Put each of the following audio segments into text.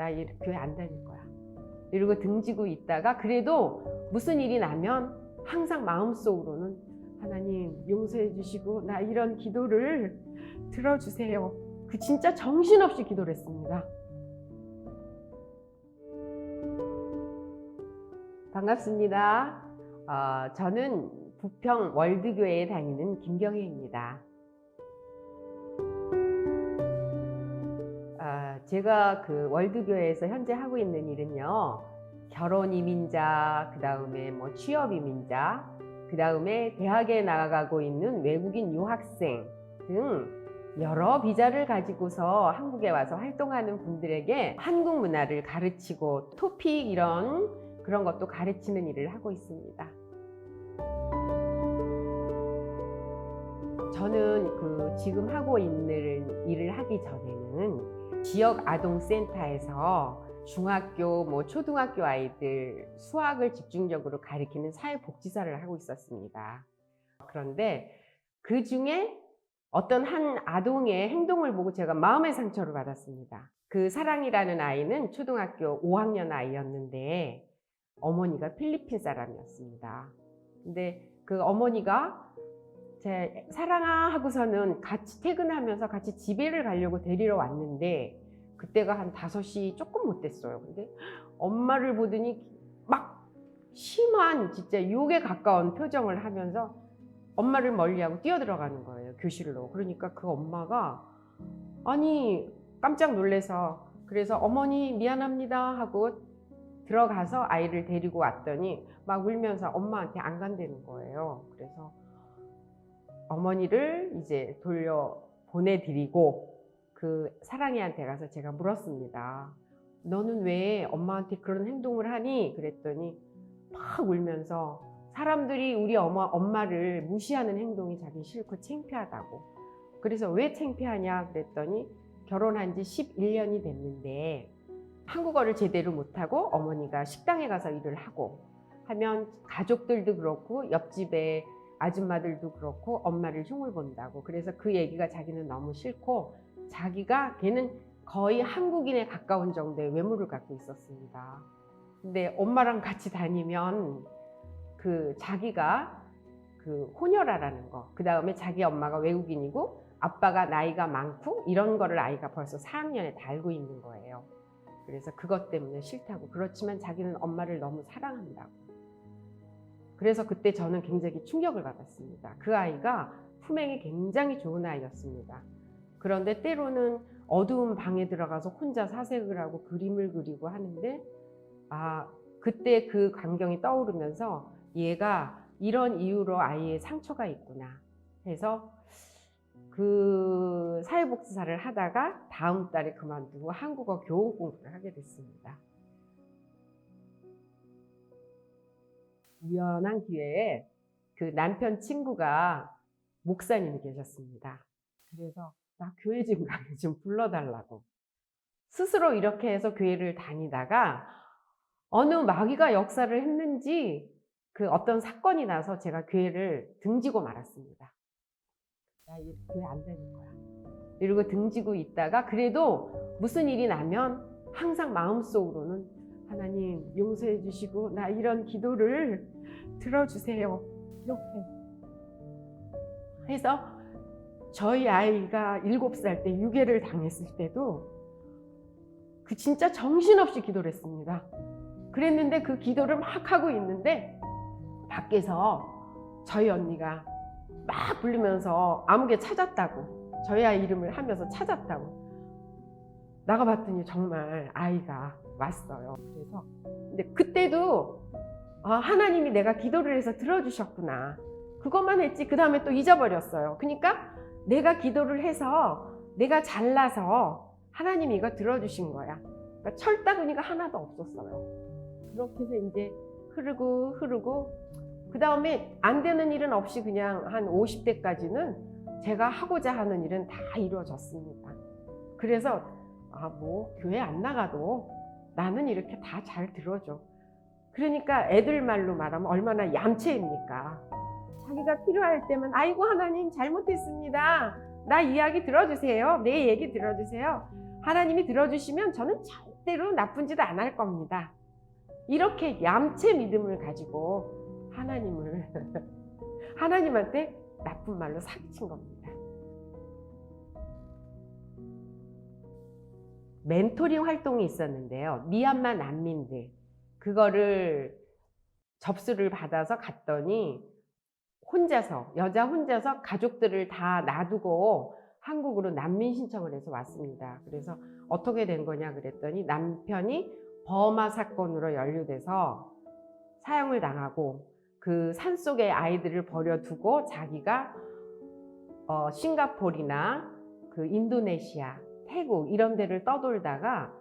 나 이- 교회 안 다닐 거야. 이러고 등지고 있다가 그래도 무슨 일이 나면 항상 마음속으로는 하나님 용서해 주시고 나 이런 기도를 들어주세요. 그 진짜 정신없이 기도를 했습니다. 반갑습니다. 어, 저는 부평 월드교회에 다니는 김경혜입니다. 제가 그 월드교회에서 현재 하고 있는 일은요, 결혼 이민자, 그 다음에 뭐 취업 이민자, 그 다음에 대학에 나가고 있는 외국인 유학생 등 여러 비자를 가지고서 한국에 와서 활동하는 분들에게 한국 문화를 가르치고 토픽 이런 그런 것도 가르치는 일을 하고 있습니다. 저는 그 지금 하고 있는 일을 하기 전에는 지역 아동센터에서 중학교, 뭐 초등학교 아이들 수학을 집중적으로 가리키는 사회복지사를 하고 있었습니다. 그런데 그 중에 어떤 한 아동의 행동을 보고 제가 마음의 상처를 받았습니다. 그 사랑이라는 아이는 초등학교 5학년 아이였는데 어머니가 필리핀 사람이었습니다. 근데 그 어머니가 제 사랑아 하고서는 같이 퇴근하면서 같이 집에를 가려고 데리러 왔는데 그때가 한 5시 조금 못 됐어요. 근데 엄마를 보더니 막 심한 진짜 욕에 가까운 표정을 하면서 엄마를 멀리하고 뛰어들어가는 거예요. 교실로. 그러니까 그 엄마가 아니 깜짝 놀래서 그래서 어머니 미안합니다 하고 들어가서 아이를 데리고 왔더니 막 울면서 엄마한테 안 간다는 거예요. 그래서 어머니를 이제 돌려 보내드리고 그 사랑이한테 가서 제가 물었습니다. 너는 왜 엄마한테 그런 행동을 하니? 그랬더니 막 울면서 사람들이 우리 엄마, 엄마를 무시하는 행동이 자기 싫고 창피하다고. 그래서 왜 창피하냐? 그랬더니 결혼한 지 11년이 됐는데 한국어를 제대로 못하고 어머니가 식당에 가서 일을 하고 하면 가족들도 그렇고 옆집에 아줌마들도 그렇고 엄마를 흉을 본다고. 그래서 그 얘기가 자기는 너무 싫고 자기가 걔는 거의 한국인에 가까운 정도의 외모를 갖고 있었습니다. 근데 엄마랑 같이 다니면 그 자기가 그 혼혈아라는 거, 그 다음에 자기 엄마가 외국인이고 아빠가 나이가 많고 이런 거를 아이가 벌써 4학년에 다 알고 있는 거예요. 그래서 그것 때문에 싫다고. 그렇지만 자기는 엄마를 너무 사랑한다고. 그래서 그때 저는 굉장히 충격을 받았습니다. 그 아이가 품행이 굉장히 좋은 아이였습니다. 그런데 때로는 어두운 방에 들어가서 혼자 사색을 하고 그림을 그리고 하는데 아 그때 그 광경이 떠오르면서 얘가 이런 이유로 아이의 상처가 있구나 해서 그 사회복지사를 하다가 다음 달에 그만두고 한국어 교원 공부를 하게 됐습니다. 우연한 기회에 그 남편 친구가 목사님이 계셨습니다. 그래서 나 교회 좀 가게 좀 불러달라고. 스스로 이렇게 해서 교회를 다니다가 어느 마귀가 역사를 했는지 그 어떤 사건이 나서 제가 교회를 등지고 말았습니다. 나이 교회 안 다닐 거야. 이러고 등지고 있다가 그래도 무슨 일이 나면 항상 마음속으로는 하나님 용서해 주시고 나 이런 기도를 들어주세요. 이렇게 해서 저희 아이가 일곱 살때 유괴를 당했을 때도 그 진짜 정신없이 기도를 했습니다. 그랬는데 그 기도를 막 하고 있는데 밖에서 저희 언니가 막 부르면서 아무개 찾았다고 저희 아이 이름을 하면서 찾았다고 나가봤더니 정말 아이가 왔어요. 그래서 근데 그때도 아, 하나님이 내가 기도를 해서 들어주셨구나. 그것만 했지 그 다음에 또 잊어버렸어요. 그러니까 내가 기도를 해서 내가 잘나서 하나님이 이거 들어주신 거야. 그러니까 철다구니가 하나도 없었어요. 그렇게 해서 이제 흐르고 흐르고 그 다음에 안 되는 일은 없이 그냥 한 50대까지는 제가 하고자 하는 일은 다 이루어졌습니다. 그래서 아 뭐 교회 안 나가도 나는 이렇게 다 잘 들어줘. 그러니까 애들 말로 말하면 얼마나 얌체입니까? 자기가 필요할 때면 아이고 하나님 잘못했습니다. 나 이야기 들어주세요. 내 얘기 들어주세요. 하나님이 들어주시면 저는 절대로 나쁜 짓 안 할 겁니다. 이렇게 얌체 믿음을 가지고 하나님을 하나님한테 나쁜 말로 사기친 겁니다. 멘토링 활동이 있었는데요. 미얀마 난민들 그거를 접수를 받아서 갔더니 혼자서 여자 혼자서 가족들을 다 놔두고 한국으로 난민 신청을 해서 왔습니다. 그래서 어떻게 된 거냐 그랬더니 남편이 버마 사건으로 연루돼서 사형을 당하고 그 산속에 아이들을 버려두고 자기가 어, 싱가포르나 그 인도네시아, 태국 이런 데를 떠돌다가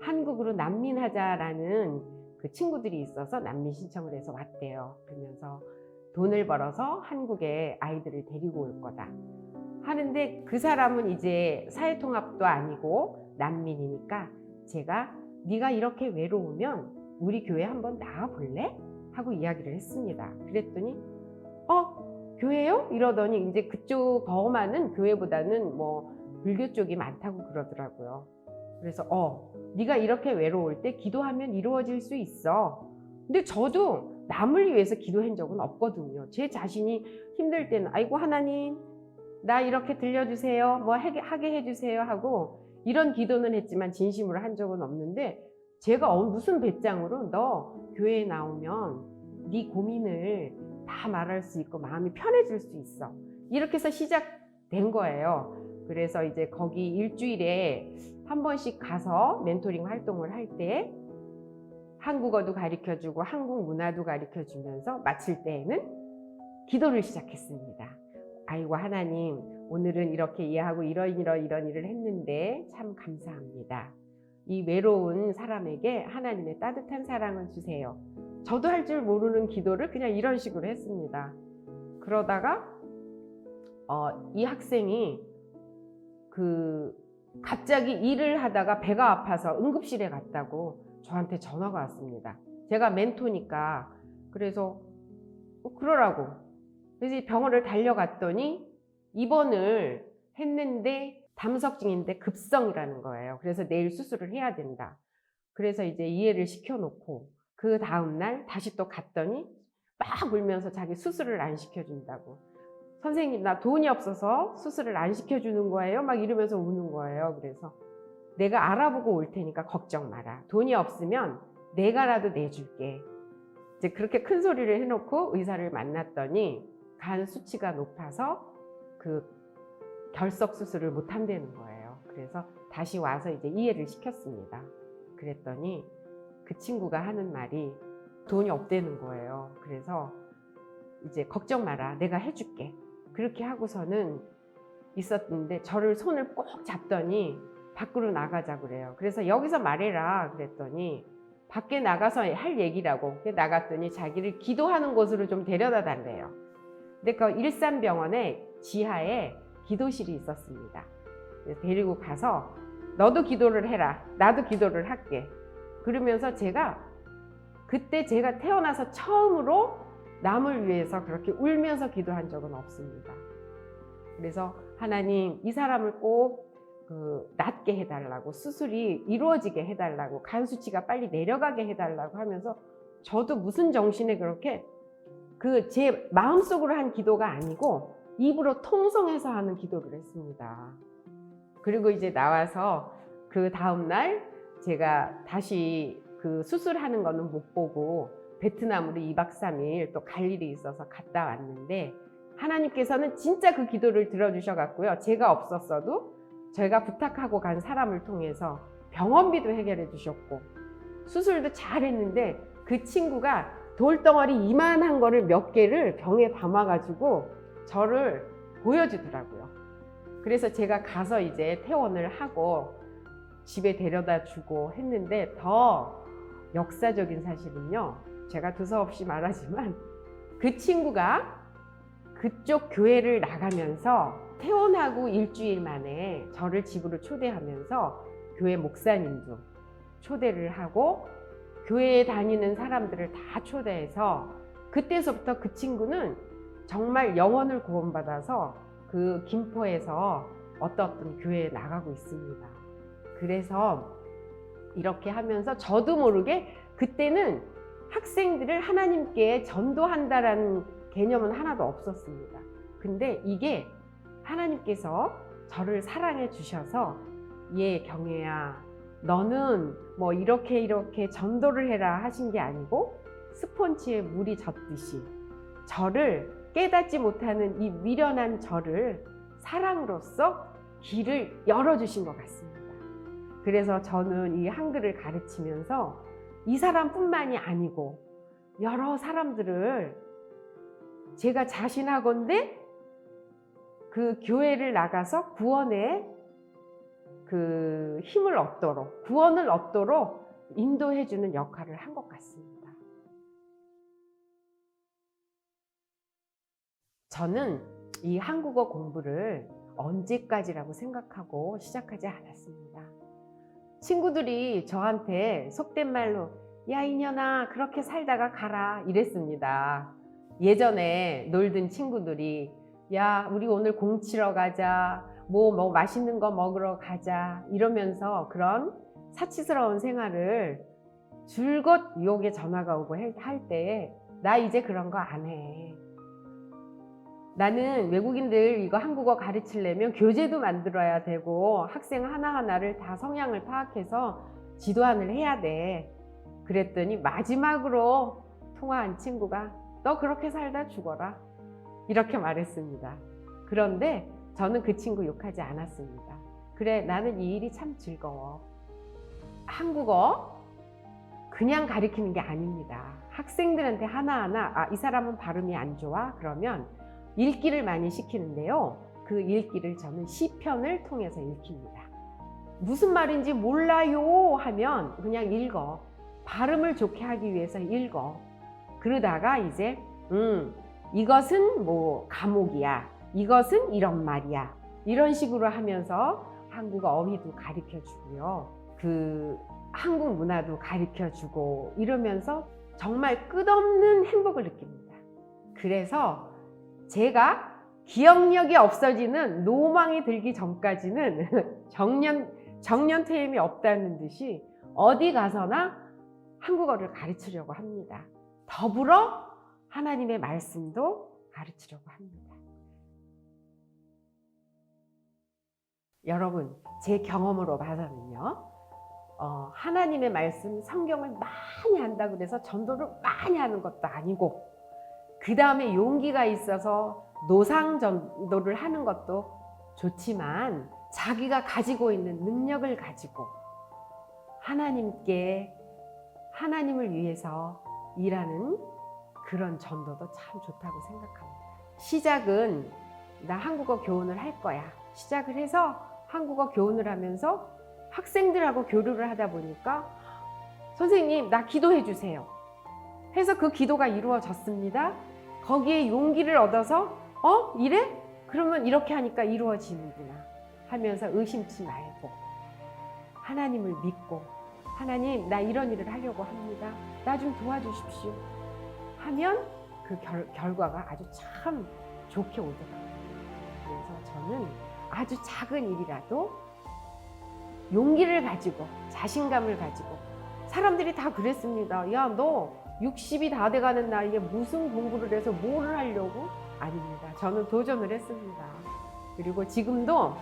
한국으로 난민하자라는 그 친구들이 있어서 난민 신청을 해서 왔대요. 그러면서 돈을 벌어서 한국에 아이들을 데리고 올 거다. 하는데 그 사람은 이제 사회통합도 아니고 난민이니까 제가 네가 이렇게 외로우면 우리 교회 한번 나와 볼래? 하고 이야기를 했습니다. 그랬더니 어 교회요? 이러더니 이제 그쪽 버마는 교회보다는 뭐 불교 쪽이 많다고 그러더라고요. 그래서 어 네가 이렇게 외로울 때 기도하면 이루어질 수 있어. 근데 저도 남을 위해서 기도한 적은 없거든요. 제 자신이 힘들 때는 아이고 하나님 나 이렇게 들려주세요. 뭐 하게, 해주세요 하고 이런 기도는 했지만 진심으로 한 적은 없는데 제가 어, 무슨 배짱으로 너 교회에 나오면 네 고민을 다 말할 수 있고 마음이 편해질 수 있어. 이렇게 해서 시작된 거예요. 그래서 이제 거기 일주일에 한 번씩 가서 멘토링 활동을 할 때 한국어도 가르쳐 주고 한국 문화도 가르쳐 주면서 마칠 때에는 기도를 시작했습니다. 아이고 하나님 오늘은 이렇게 이해하고 이런 이런 이런 일을 했는데 참 감사합니다. 이 외로운 사람에게 하나님의 따뜻한 사랑을 주세요. 저도 할 줄 모르는 기도를 그냥 이런 식으로 했습니다. 그러다가 어, 이 학생이 그 갑자기 일을 하다가 배가 아파서 응급실에 갔다고 저한테 전화가 왔습니다. 제가 멘토니까 그래서 어, 그러라고 그래서 병원을 달려갔더니 입원을 했는데 담석증인데 급성이라는 거예요. 그래서 내일 수술을 해야 된다. 그래서 이제 이해를 시켜놓고 그 다음날 다시 또 갔더니 막 울면서 자기 수술을 안 시켜준다고. 선생님, 나 돈이 없어서 수술을 안 시켜주는 거예요? 막 이러면서 우는 거예요. 그래서 내가 알아보고 올 테니까 걱정 마라. 돈이 없으면 내가라도 내줄게. 이제 그렇게 큰 소리를 해놓고 의사를 만났더니 간 수치가 높아서 그 결석 수술을 못 한다는 거예요. 그래서 다시 와서 이제 이해를 시켰습니다. 그랬더니 그 친구가 하는 말이 돈이 없다는 거예요. 그래서 이제 걱정 마라. 내가 해줄게. 그렇게 하고서는 있었는데 저를 손을 꼭 잡더니 밖으로 나가자 그래요. 그래서 여기서 말해라 그랬더니 밖에 나가서 할 얘기라고 나갔더니 자기를 기도하는 곳으로 좀 데려다 달래요. 근데 그 일산병원에 지하에 기도실이 있었습니다. 데리고 가서 너도 기도를 해라. 나도 기도를 할게. 그러면서 제가 그때 제가 태어나서 처음으로 남을 위해서 그렇게 울면서 기도한 적은 없습니다. 그래서 하나님 이 사람을 꼭 그 낫게 해달라고 수술이 이루어지게 해달라고 간 수치가 빨리 내려가게 해달라고 하면서 저도 무슨 정신에 그렇게 그 제 마음속으로 한 기도가 아니고 입으로 통성해서 하는 기도를 했습니다. 그리고 이제 나와서 그 다음날 제가 다시 그 수술하는 거는 못 보고 베트남으로 2박 3일 또 갈 일이 있어서 갔다 왔는데 하나님께서는 진짜 그 기도를 들어주셔 갖고요. 제가 없었어도 저희가 부탁하고 간 사람을 통해서 병원비도 해결해 주셨고 수술도 잘 했는데 그 친구가 돌덩어리 이만한 거를 몇 개를 병에 담아가지고 저를 보여주더라고요. 그래서 제가 가서 이제 퇴원을 하고 집에 데려다 주고 했는데 더 역사적인 사실은요. 제가 두서없이 말하지만 그 친구가 그쪽 교회를 나가면서 퇴원하고 일주일 만에 저를 집으로 초대하면서 교회 목사님도 초대를 하고 교회에 다니는 사람들을 다 초대해서 그때서부터 그 친구는 정말 영혼을 구원받아서 그 김포에서 어떤 어떤 교회에 나가고 있습니다. 그래서 이렇게 하면서 저도 모르게 그때는 학생들을 하나님께 전도한다라는 개념은 하나도 없었습니다. 근데 이게 하나님께서 저를 사랑해 주셔서 예, 경혜야. 너는 뭐 이렇게 이렇게 전도를 해라 하신 게 아니고 스폰지에 물이 젖듯이 저를 깨닫지 못하는 이 미련한 저를 사랑으로서 길을 열어주신 것 같습니다. 그래서 저는 이 한글을 가르치면서 이 사람뿐만이 아니고 여러 사람들을 제가 자신하건대 그 교회를 나가서 구원의 그 힘을 얻도록 구원을 얻도록 인도해 주는 역할을 한 것 같습니다. 저는 이 한국어 공부를 언제까지라고 생각하고 시작하지 않았습니다. 친구들이 저한테 속된 말로 야 이년아 그렇게 살다가 가라 이랬습니다. 예전에 놀던 친구들이 야 우리 오늘 공 치러 가자 뭐, 뭐 맛있는 거 먹으러 가자 이러면서 그런 사치스러운 생활을 줄곧 유혹에 전화가 오고 할때나 이제 그런 거 안 해. 나는 외국인들 이거 한국어 가르치려면 교재도 만들어야 되고 학생 하나하나를 다 성향을 파악해서 지도안을 해야 돼. 그랬더니 마지막으로 통화한 친구가 너 그렇게 살다 죽어라. 이렇게 말했습니다. 그런데 저는 그 친구 욕하지 않았습니다. 그래, 나는 이 일이 참 즐거워. 한국어 그냥 가르치는 게 아닙니다. 학생들한테 하나하나, 아, 이 사람은 발음이 안 좋아? 그러면 읽기를 많이 시키는데요. 그 읽기를 저는 시편을 통해서 읽힙니다. 무슨 말인지 몰라요 하면 그냥 읽어. 발음을 좋게 하기 위해서 읽어. 그러다가 이제, 음, 이것은 뭐 과목이야. 이것은 이런 말이야. 이런 식으로 하면서 한국어 어휘도 가르쳐 주고요. 그 한국 문화도 가르쳐 주고 이러면서 정말 끝없는 행복을 느낍니다. 그래서 제가 기억력이 없어지는 노망이 들기 전까지는 정년, 정년퇴임이 없다는 듯이 어디 가서나 한국어를 가르치려고 합니다. 더불어 하나님의 말씀도 가르치려고 합니다. 여러분, 제 경험으로 봐서는요, 어, 하나님의 말씀, 성경을 많이 한다고 해서 전도를 많이 하는 것도 아니고, 그 다음에 용기가 있어서 노상 전도를 하는 것도 좋지만, 자기가 가지고 있는 능력을 가지고 하나님께, 하나님을 위해서 일하는 그런 전도도 참 좋다고 생각합니다. 시작은 나 한국어 교훈을 할 거야. 시작을 해서 한국어 교훈을 하면서 학생들하고 교류를 하다 보니까 선생님, 나 기도해 주세요. 해서 그 기도가 이루어졌습니다. 거기에 용기를 얻어서 어? 이래? 그러면 이렇게 하니까 이루어지는구나 하면서 의심치 말고 하나님을 믿고 하나님, 나 이런 일을 하려고 합니다. 나 좀 도와주십시오. 하면 그 결, 결과가 아주 참 좋게 오더라고요. 그래서 저는 아주 작은 일이라도 용기를 가지고 자신감을 가지고 사람들이 다 그랬습니다. 야, 너 60이 다 돼가는 나이에 무슨 공부를 해서 뭐를 하려고? 아닙니다. 저는 도전을 했습니다. 그리고 지금도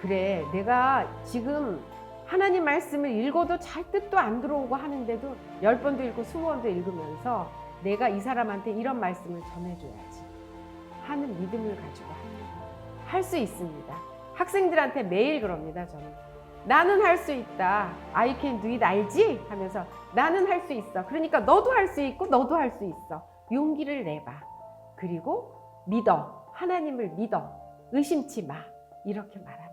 그래, 내가 지금 하나님 말씀을 읽어도 잘 뜻도 안 들어오고 하는데도 열 번도 읽고 스무 번도 읽으면서 내가 이 사람한테 이런 말씀을 전해줘야지 하는 믿음을 가지고 합니다. 할 수 있습니다. 학생들한테 매일 그럽니다, 저는. 나는 할 수 있다. I can do it 알지? 하면서 나는 할 수 있어. 그러니까 너도 할 수 있고 너도 할 수 있어. 용기를 내봐. 그리고 믿어. 하나님을 믿어. 의심치 마. 이렇게 말합니다.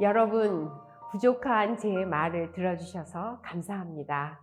여러분, 부족한 제 말을 들어주셔서 감사합니다.